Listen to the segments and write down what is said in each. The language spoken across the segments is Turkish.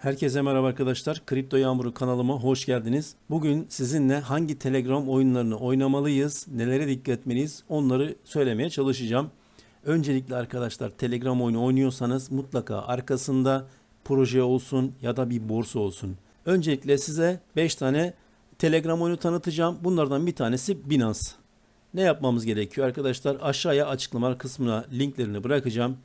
Herkese merhaba arkadaşlar. Kripto Yağmuru kanalıma hoş geldiniz. Bugün sizinle hangi Telegram oyunlarını oynamalıyız, nelere dikkat etmeliyiz onları söylemeye çalışacağım. Öncelikle arkadaşlar Telegram oyunu oynuyorsanız mutlaka arkasında proje olsun ya da bir borsa olsun. Öncelikle size 5 tane Telegram oyunu tanıtacağım. Bunlardan bir tanesi Binance. Ne yapmamız gerekiyor arkadaşlar? Aşağıya açıklama kısmına linklerini bırakacağım.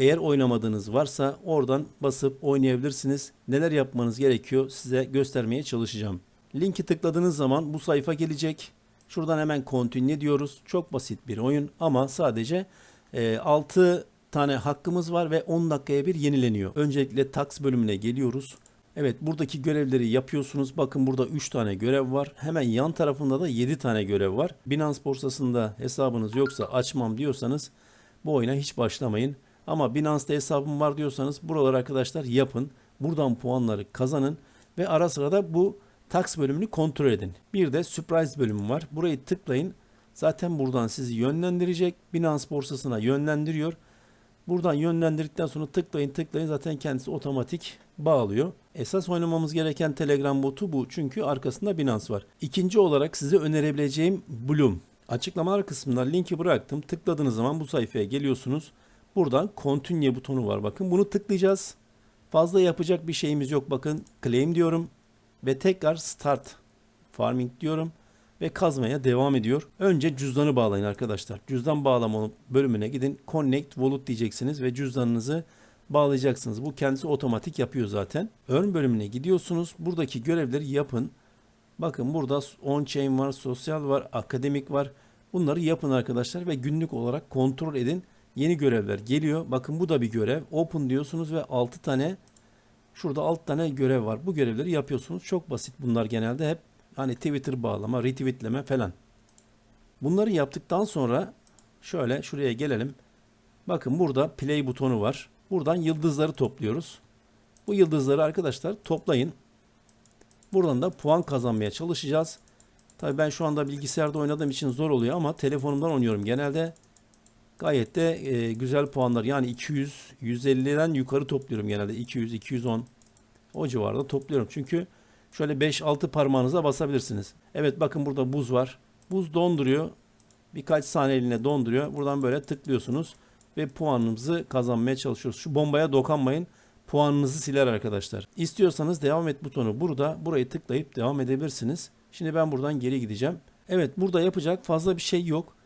Eğer oynamadığınız varsa oradan basıp oynayabilirsiniz. Neler yapmanız gerekiyor size göstermeye çalışacağım. Linki tıkladığınız zaman bu sayfa gelecek. Şuradan hemen continue diyoruz. Çok basit bir oyun ama sadece e, 6 tane hakkımız var ve 10 dakikaya bir yenileniyor. Öncelikle tax bölümüne geliyoruz. Evet buradaki görevleri yapıyorsunuz. Bakın burada 3 tane görev var. Hemen yan tarafında da 7 tane görev var. Binance borsasında hesabınız yoksa açmam diyorsanız bu oyuna hiç başlamayın. Ama Binance'da hesabım var diyorsanız buraları arkadaşlar yapın. Buradan puanları kazanın ve ara sıra da bu tax bölümünü kontrol edin. Bir de surprise bölümü var. Burayı tıklayın. Zaten buradan sizi yönlendirecek. Binance borsasına yönlendiriyor. Buradan yönlendirdikten sonra tıklayın tıklayın zaten kendisi otomatik bağlıyor. Esas oynamamız gereken Telegram botu bu çünkü arkasında Binance var. İkinci olarak size önerebileceğim Bloom. Açıklamalar kısmında linki bıraktım. Tıkladığınız zaman bu sayfaya geliyorsunuz. Buradan continue butonu var bakın. Bunu tıklayacağız. Fazla yapacak bir şeyimiz yok. Bakın claim diyorum ve tekrar start farming diyorum ve kazmaya devam ediyor. Önce cüzdanı bağlayın arkadaşlar. Cüzdan bağlama bölümüne gidin. Connect wallet diyeceksiniz ve cüzdanınızı bağlayacaksınız. Bu kendisi otomatik yapıyor zaten. Earn bölümüne gidiyorsunuz. Buradaki görevleri yapın. Bakın burada on-chain var, sosyal var, akademik var. Bunları yapın arkadaşlar ve günlük olarak kontrol edin. Yeni görevler geliyor. Bakın bu da bir görev. Open diyorsunuz ve 6 tane şurada 6 tane görev var. Bu görevleri yapıyorsunuz. Çok basit bunlar genelde hep hani Twitter bağlama, retweetleme falan. Bunları yaptıktan sonra şöyle şuraya gelelim. Bakın burada play butonu var. Buradan yıldızları topluyoruz. Bu yıldızları arkadaşlar toplayın. Buradan da puan kazanmaya çalışacağız. Tabii ben şu anda bilgisayarda oynadığım için zor oluyor ama telefonumdan oynuyorum genelde. Gayet de e, güzel puanlar. Yani 200, 150'den yukarı topluyorum genelde. 200, 210 o civarda topluyorum. Çünkü şöyle 5-6 parmağınıza basabilirsiniz. Evet bakın burada buz var. Buz donduruyor. Birkaç saniyeliğine donduruyor. Buradan böyle tıklıyorsunuz ve puanınızı kazanmaya çalışıyoruz. Şu bombaya dokanmayın. Puanınızı siler arkadaşlar. İstiyorsanız devam et butonu burada. Burayı tıklayıp devam edebilirsiniz. Şimdi ben buradan geri gideceğim. Evet burada yapacak fazla bir şey yok.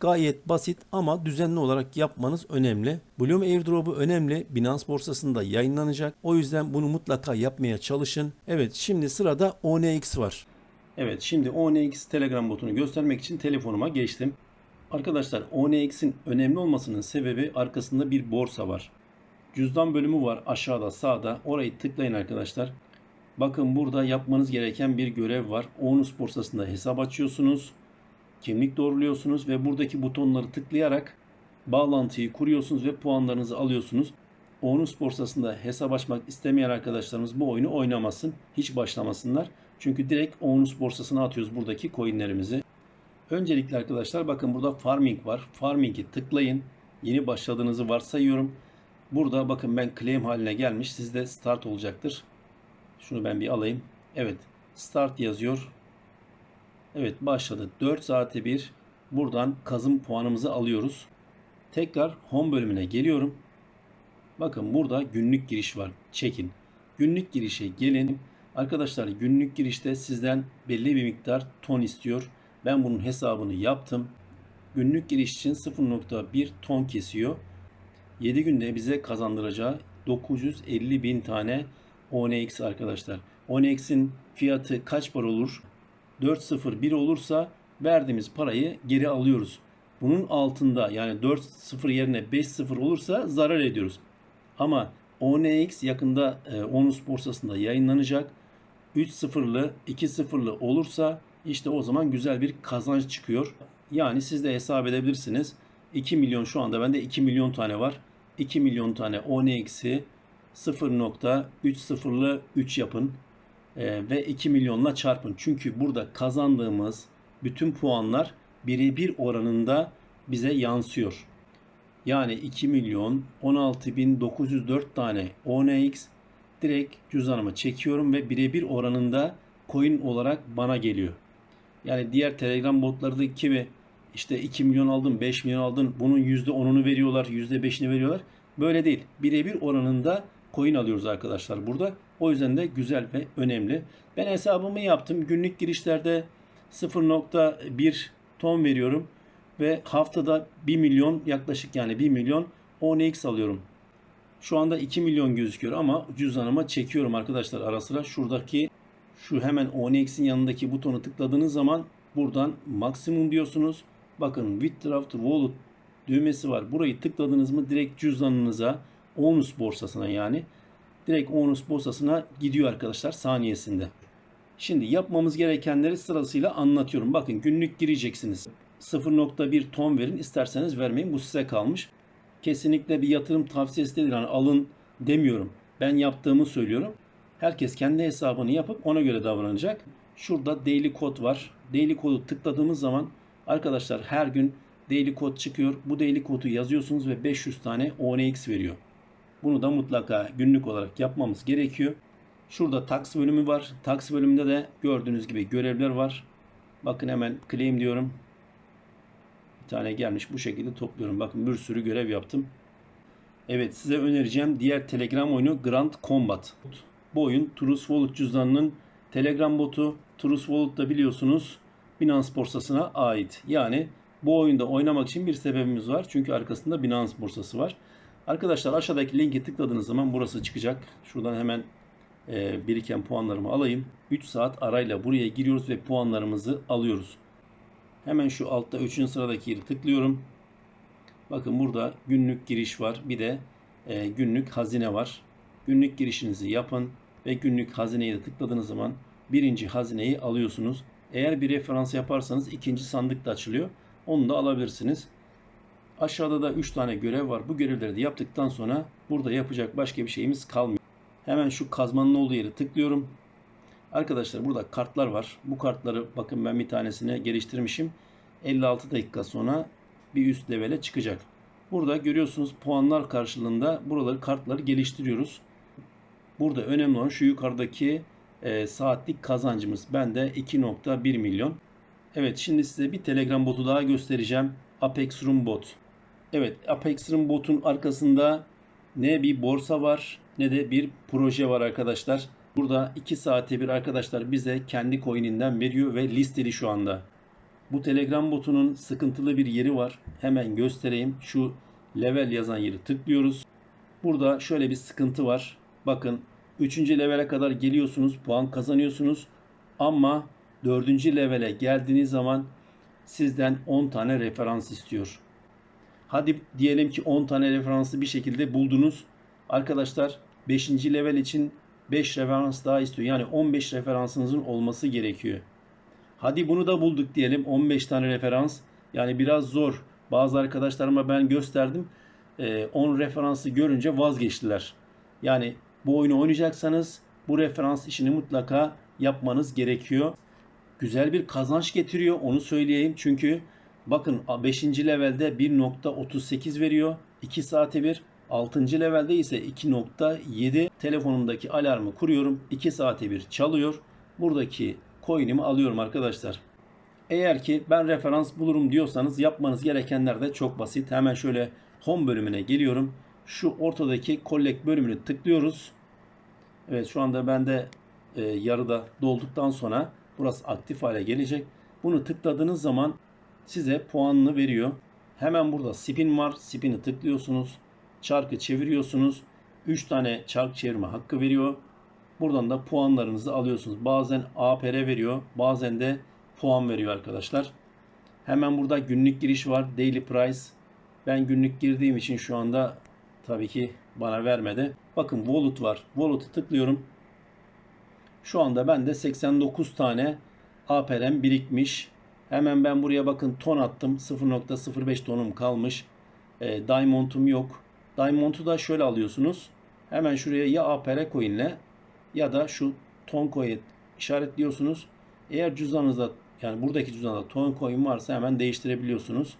Gayet basit ama düzenli olarak yapmanız önemli. Bloom Airdrop'u önemli. Binance borsasında yayınlanacak. O yüzden bunu mutlaka yapmaya çalışın. Evet şimdi sırada ONX var. Evet şimdi ONX Telegram botunu göstermek için telefonuma geçtim. Arkadaşlar ONX'in önemli olmasının sebebi arkasında bir borsa var. Cüzdan bölümü var aşağıda sağda. Orayı tıklayın arkadaşlar. Bakın burada yapmanız gereken bir görev var. ONUS borsasında hesap açıyorsunuz kimlik doğruluyorsunuz ve buradaki butonları tıklayarak bağlantıyı kuruyorsunuz ve puanlarınızı alıyorsunuz. Onus borsasında hesap açmak istemeyen arkadaşlarımız bu oyunu oynamasın. Hiç başlamasınlar. Çünkü direkt Onus borsasına atıyoruz buradaki coinlerimizi. Öncelikle arkadaşlar bakın burada farming var. Farming'i tıklayın. Yeni başladığınızı varsayıyorum. Burada bakın ben claim haline gelmiş. Sizde start olacaktır. Şunu ben bir alayım. Evet start yazıyor. Evet başladı. 4 saate bir buradan kazım puanımızı alıyoruz. Tekrar home bölümüne geliyorum. Bakın burada günlük giriş var. Çekin. Günlük girişe gelin. Arkadaşlar günlük girişte sizden belli bir miktar ton istiyor. Ben bunun hesabını yaptım. Günlük giriş için 0.1 ton kesiyor. 7 günde bize kazandıracağı 950 bin tane ONX arkadaşlar. ONX'in fiyatı kaç para olur? 4-0-1 olursa verdiğimiz parayı geri alıyoruz. Bunun altında yani 4-0 yerine 5-0 olursa zarar ediyoruz. Ama ONX yakında e, ONUS borsasında yayınlanacak. 3-0'lı 2-0'lı olursa işte o zaman güzel bir kazanç çıkıyor. Yani siz de hesap edebilirsiniz. 2 milyon şu anda bende 2 milyon tane var. 2 milyon tane ONX'i 0.30'lı 3 yapın e, ve 2 milyonla çarpın. Çünkü burada kazandığımız bütün puanlar birebir oranında bize yansıyor. Yani 2 milyon 16.904 tane ONX direkt cüzdanıma çekiyorum ve birebir oranında coin olarak bana geliyor. Yani diğer Telegram botlardaki gibi işte 2 milyon aldın, 5 milyon aldın, bunun %10'unu veriyorlar, %5'ini veriyorlar. Böyle değil. Birebir oranında coin alıyoruz arkadaşlar burada. O yüzden de güzel ve önemli. Ben hesabımı yaptım. Günlük girişlerde 0.1 ton veriyorum ve haftada 1 milyon yaklaşık yani 1 milyon 10x alıyorum. Şu anda 2 milyon gözüküyor ama cüzdanıma çekiyorum arkadaşlar ara sıra. Şuradaki şu hemen 10x'in yanındaki butonu tıkladığınız zaman buradan maksimum diyorsunuz. Bakın Withdraw to Wallet düğmesi var. Burayı tıkladınız mı direkt cüzdanınıza Onus borsasına yani direkt Onus borsasına gidiyor arkadaşlar saniyesinde. Şimdi yapmamız gerekenleri sırasıyla anlatıyorum. Bakın günlük gireceksiniz. 0.1 ton verin isterseniz vermeyin bu size kalmış. Kesinlikle bir yatırım tavsiyesi değil. Yani alın demiyorum. Ben yaptığımı söylüyorum. Herkes kendi hesabını yapıp ona göre davranacak. Şurada daily kod var. Daily kodu tıkladığımız zaman arkadaşlar her gün daily kod çıkıyor. Bu daily kodu yazıyorsunuz ve 500 tane ONX veriyor. Bunu da mutlaka günlük olarak yapmamız gerekiyor. Şurada tax bölümü var. Tax bölümünde de gördüğünüz gibi görevler var. Bakın hemen claim diyorum. Bir tane gelmiş bu şekilde topluyorum. Bakın bir sürü görev yaptım. Evet size önereceğim diğer Telegram oyunu Grand Combat. Bu oyun True Wallet cüzdanının Telegram botu. True Wallet da biliyorsunuz Binance borsasına ait. Yani bu oyunda oynamak için bir sebebimiz var. Çünkü arkasında Binance borsası var. Arkadaşlar aşağıdaki linki tıkladığınız zaman burası çıkacak. Şuradan hemen e, biriken puanlarımı alayım. 3 saat arayla buraya giriyoruz ve puanlarımızı alıyoruz. Hemen şu altta 3. sıradaki yeri tıklıyorum. Bakın burada günlük giriş var. Bir de e, günlük hazine var. Günlük girişinizi yapın ve günlük hazineyi de tıkladığınız zaman birinci hazineyi alıyorsunuz. Eğer bir referans yaparsanız ikinci sandık da açılıyor. Onu da alabilirsiniz. Aşağıda da 3 tane görev var. Bu görevleri de yaptıktan sonra burada yapacak başka bir şeyimiz kalmıyor. Hemen şu kazmanın olduğu yere tıklıyorum. Arkadaşlar burada kartlar var. Bu kartları bakın ben bir tanesini geliştirmişim. 56 dakika sonra bir üst levele çıkacak. Burada görüyorsunuz puanlar karşılığında buraları kartları geliştiriyoruz. Burada önemli olan şu yukarıdaki e, saatlik kazancımız. Bende 2.1 milyon. Evet şimdi size bir Telegram botu daha göstereceğim. Apex Room Bot. Evet Apex Room Bot'un arkasında ne bir borsa var ne de bir proje var arkadaşlar. Burada 2 saate bir arkadaşlar bize kendi coin'inden veriyor ve listeli şu anda. Bu Telegram botunun sıkıntılı bir yeri var. Hemen göstereyim. Şu level yazan yeri tıklıyoruz. Burada şöyle bir sıkıntı var. Bakın 3. levele kadar geliyorsunuz, puan kazanıyorsunuz. Ama 4. levele geldiğiniz zaman sizden 10 tane referans istiyor. Hadi diyelim ki 10 tane referansı bir şekilde buldunuz. Arkadaşlar 5. level için 5 referans daha istiyor. Yani 15 referansınızın olması gerekiyor. Hadi bunu da bulduk diyelim 15 tane referans. Yani biraz zor. Bazı arkadaşlarıma ben gösterdim. 10 referansı görünce vazgeçtiler. Yani bu oyunu oynayacaksanız bu referans işini mutlaka yapmanız gerekiyor. Güzel bir kazanç getiriyor onu söyleyeyim. Çünkü bakın 5. levelde 1.38 veriyor. 2 saate bir. 6. levelde ise 2.7 telefonumdaki alarmı kuruyorum. 2 saate bir çalıyor. Buradaki coin'imi alıyorum arkadaşlar. Eğer ki ben referans bulurum diyorsanız yapmanız gerekenler de çok basit. Hemen şöyle home bölümüne geliyorum. Şu ortadaki collect bölümünü tıklıyoruz. Evet şu anda bende e, yarıda dolduktan sonra burası aktif hale gelecek. Bunu tıkladığınız zaman size puanını veriyor. Hemen burada spin var. Spin'i tıklıyorsunuz. Çarkı çeviriyorsunuz. 3 tane çark çevirme hakkı veriyor. Buradan da puanlarınızı alıyorsunuz. Bazen APR veriyor. Bazen de puan veriyor arkadaşlar. Hemen burada günlük giriş var. Daily price. Ben günlük girdiğim için şu anda tabii ki bana vermedi. Bakın wallet var. Wallet'ı tıklıyorum. Şu anda bende 89 tane APR'm birikmiş. Hemen ben buraya bakın ton attım. 0.05 tonum kalmış. E, Diamond'um yok. Diamond'u da şöyle alıyorsunuz. Hemen şuraya ya APR coin'le ya da şu ton coin işaretliyorsunuz. Eğer cüzdanınızda yani buradaki cüzdanda ton coin varsa hemen değiştirebiliyorsunuz.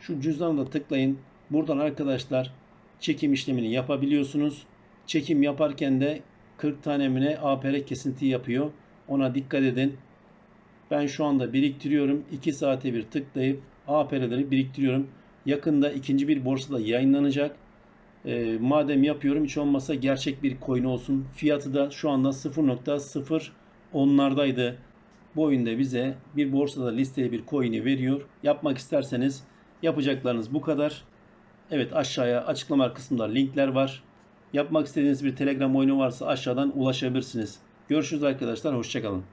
Şu cüzdanı da tıklayın. Buradan arkadaşlar çekim işlemini yapabiliyorsunuz. Çekim yaparken de 40 tane mi ne APR kesinti yapıyor. Ona dikkat edin. Ben şu anda biriktiriyorum. 2 saate bir tıklayıp APR'leri biriktiriyorum. Yakında ikinci bir borsada yayınlanacak. Ee, madem yapıyorum hiç olmazsa gerçek bir coin olsun. Fiyatı da şu anda 0.0 onlardaydı. Bu oyunda bize bir borsada listeli bir coin'i veriyor. Yapmak isterseniz yapacaklarınız bu kadar. Evet aşağıya açıklama kısmında linkler var. Yapmak istediğiniz bir Telegram oyunu varsa aşağıdan ulaşabilirsiniz. Görüşürüz arkadaşlar. Hoşçakalın.